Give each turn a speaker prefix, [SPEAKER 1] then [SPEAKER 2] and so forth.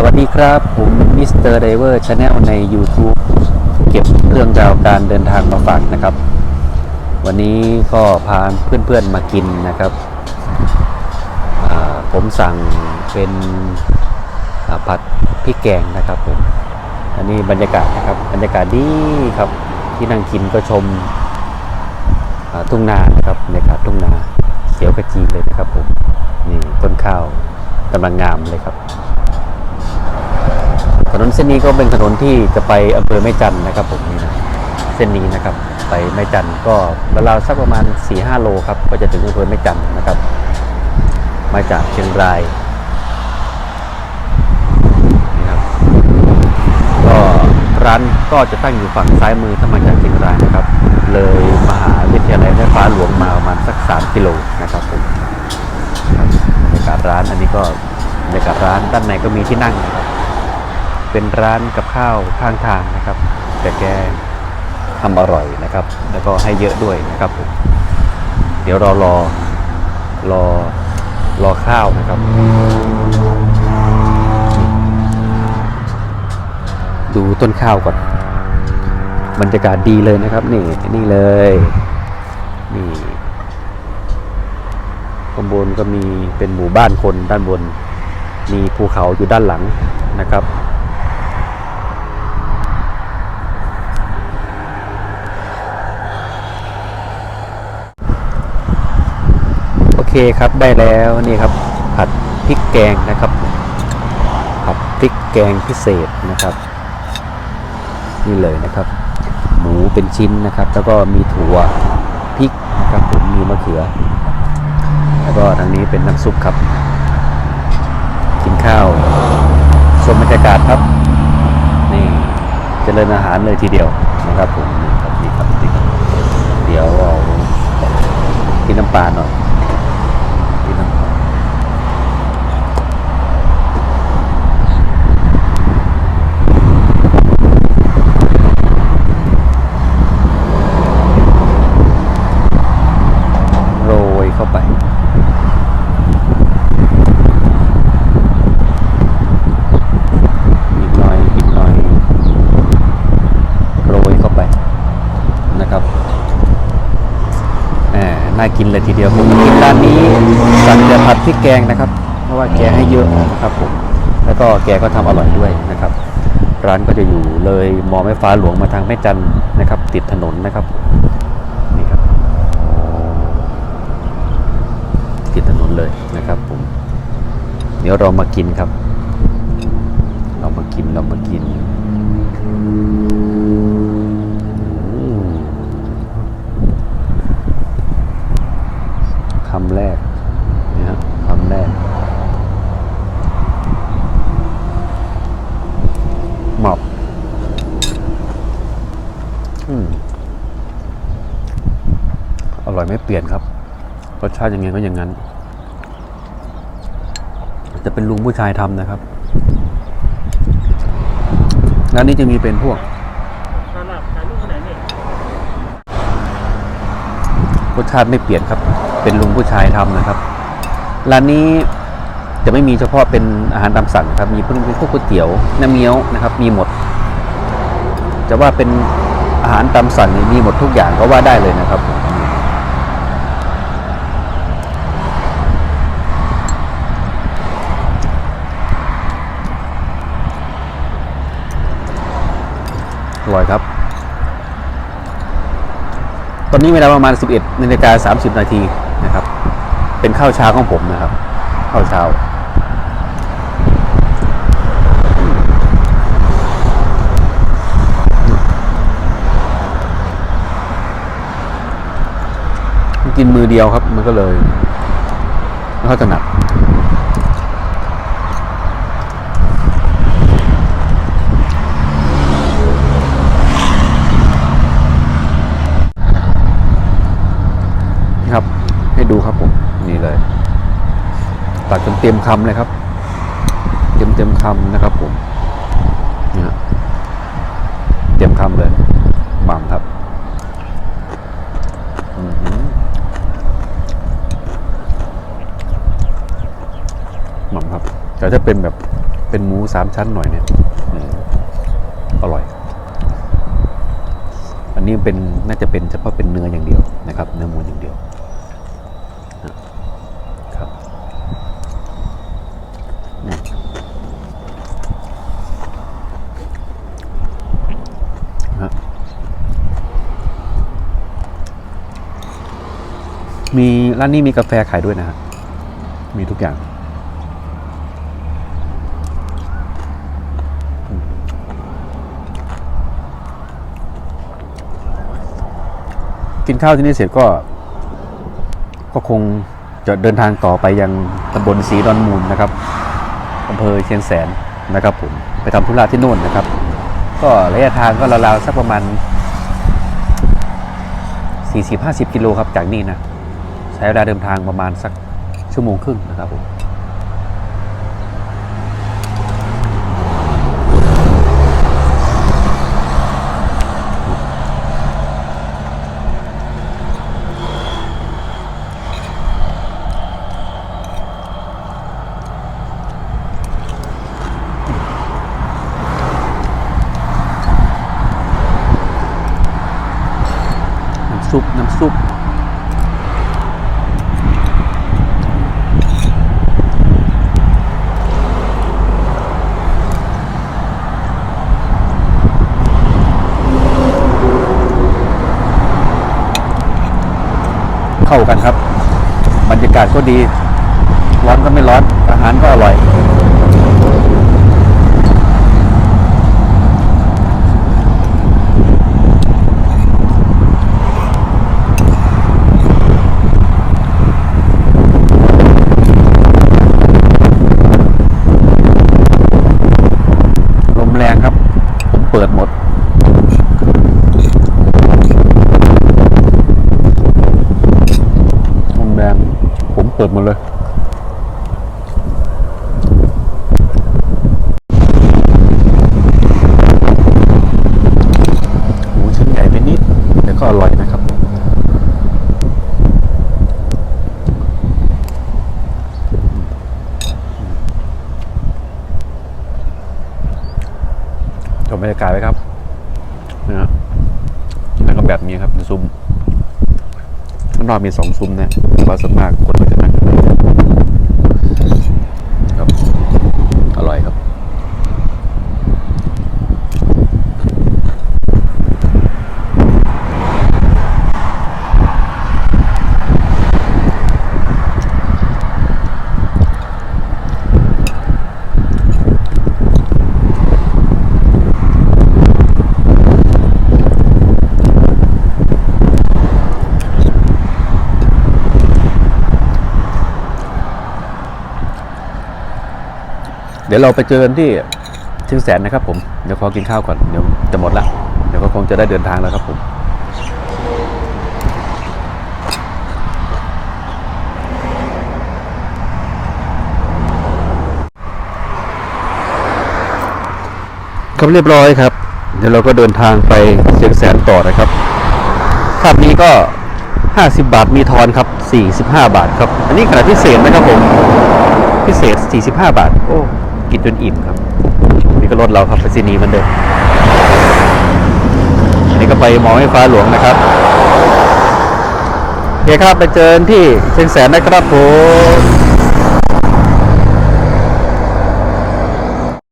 [SPEAKER 1] สวัสดีครับ ผมมิสเตอร์ไดเวอร์ชาแนลใน YouTube เก็บเรื่องราวการเดินทางมาฝากนะครับ วันนี้ก็พาเพื่อนๆมากินนะครับ ผมสั่งเป็นผัดพริกแกงนะครับผมอันนี้บรรยากาศนะครับบรรยากาศดีครับที่นั่งกินก็ชมทุ่งนานะครับบรรยากาศทุ่งนาเขียวกระจีเลยนะครับผมนี่ต้นข้าวกำลังงามเลยครับ นนเส้นนี้ก็เป็นถนนที่จะไปอำเภอแม่จันนะครับผมนี่นะเส้นนี้นะครับ ไปแม่จันก็ราวๆสักประมาณ4-5โลครับก็จะถึงอำเภอแม่จันนะครับ มาจากเชียงรายนี่ครับก็ร้านก็จะตั้งอยู่ฝั่งซ้ายมือถ้ามาจากเชียงรายนะครับ เลยมหาวิทยาลัยแม่ฟ้าหลวงมาประมาณสัก 3 กิโลนะครับผมบบรรยากาศร้านอันนี้ก็บรรยากาศร้านด้านในก็มีที่นั่งนะครับ เป็นร้านกับข้าวข้างทางนะครับ แต่แกทำอร่อยนะครับ แล้วก็ให้เยอะด้วยนะครับผมเดี๋ยวรารอรอรอข้าวนะครับดูต้นข้าวก่อนบรรยากาศดีเลยนะครับ นี่นี่เลยนี่ข้างบนก็มีเป็นหมู่บ้านคนด้านบน มีภูเขาอยู่ด้านหลังนะครับ เคครับได้แล้วนี่ครับผัดพริกแกงนะครับ ผัดพริกแกงพิเศษนะครับ นี่เลยนะครับ หมูเป็นชิ้นนะครับ แล้วก็มีถั่วพริกนะครับผมมีมะเขือ แล้วก็ทางนี้เป็นน้ำซุปครับ กินข้าวชมบรรยากาศครับ นี่เจริญอาหารเลยทีเดียวนะครับผมนี่ครับนี่ครับนี่ครับเดี๋ยวเอากินน้ำปลาหน่อยกินน้ำปลาโรยเข้าไป อีกหน่อยอีกหน่อยโรยเข้าไปนะครับแหมน่า กินเลยทีเดียวผมกินร้านนี้สั่งแต่ผัดพริกแกงนะครับ เพราะว่าแกให้เยอะนะครับผมแล้วก็แกก็ทำอร่อยด้วยนะครับ ร้านก็จะอยู่เลยมอแม่ฟ้าหลวงมาทางแม่จันทน์นะครับ ติดถนนนะครับนี่ครับติดถนนเลยนะครับผมเดี๋ยวเรามากินครับ เรามากินเรามากินอืมคำแรกนะฮะคำแรกหมอบอืม อร่อยไม่เปลี่ยนครับ รสชาติยังไงก็อย่างนั้น จะเป็นลุงผู้ชายทำนะครับร้านนี้จะมีเป็นพวก
[SPEAKER 2] ร
[SPEAKER 1] สชาติไม่เปลี่ยนครับ เป็นลุงผู้ชายทำนะครับ ร้านนี้จะไม่มีเฉพาะเป็นอาหารตามสั่งครับ มีพวกพวกก๋วยเตี๋ยวน้ำเงี้ยวนะครับ มีหมด จะว่าเป็นอาหารตามสั่งมีหมดทุกอย่างก็ว่าได้เลยนะครับ อร่อยครับ ตอนนี้เวลาประมาณ 11นาฬิกา30 นาทีนะครับ เป็นข้าวเช้าของผมนะครับ ข้าวเช้ากินมือเดียวครับ มันก็เลยไม่ค่อยถนัดนี่ครับ ให้ดูครับผม นี่เลย ตัก จนเต็มคำเลยครับ เต็มเต็มคำนะครับผมนี่ฮะเต็มคำเลยหม่ำครับอือหือหม่ำครับ แต่ถ้าเป็นแบบเป็นหมูสามชั้นหน่อยเนี่ยอร่อย อันนี้เป็นน่าจะเป็นเฉพาะเป็นเนื้ออย่างเดียวนะครับ เนื้อมูอย่างเดียวนะครับนี่ฮะ มีร้านนี้มีกาแฟขายด้วยนะฮะมีทุกอย่าง กินข้าวที่นี่เสร็จก็ ก็คงจะเดินทางต่อไปยังตำบลศรีดอนมูลนะครับอำเภอเชียงแสนนะครับผมไปทำธุระที่โน่นนะครับ ก็ระยะทางก็ราวๆสักประมาณ 40-50 กิโลครับจากนี่นะ ใช้เวลาเดินทางประมาณสักชั่วโมงครึ่งนะครับผมน้ำซุปน้ำซุป เข้ากันครับ บรรยากาศก็ดี ร้อนก็ไม่ร้อน อาหารก็อร่อยลมแรงครับผมเปิดหมด ลมแรง ผม เลยหูชิ้นใหญ่ไปนิดแต่ก็อร่อยนะครับ ชมบรรยากาศไว้ครับนะฮะแล้วก็แบบนี้ครับซุ้มข้างนอกมีสองซุ้มเนี่ยว่าส่วนมากคนก็จะนั่งข้างในครับ อร่อยครับ เดี๋ยวเราไปเจอกันที่เชียงแสนนะครับผมเดี๋ยวขอกินข้าวก่อนเดี๋ยวจะหมดละเดี๋ยวก็คงจะได้เดินทางแล้วครับผมครับเรียบร้อยครับ เดี๋ยวเราก็เดินทางไปเชียงแสนต่อนะครับคาบนี้ก็ 50 บาทมีทอนครับ 45 บาทครับ อันนี้ขนาดพิเศษนะครับผม พิเศษ 45 บาท โอ้ กินจนอิ่มครับ นี่ก็รถเราครับไปซีนีเหมันเดิมอันนี้ก็ไปมองให้ฟ้าหลวงนะครับโอเคครับไปเจอที่เชียงแสนนะครับผม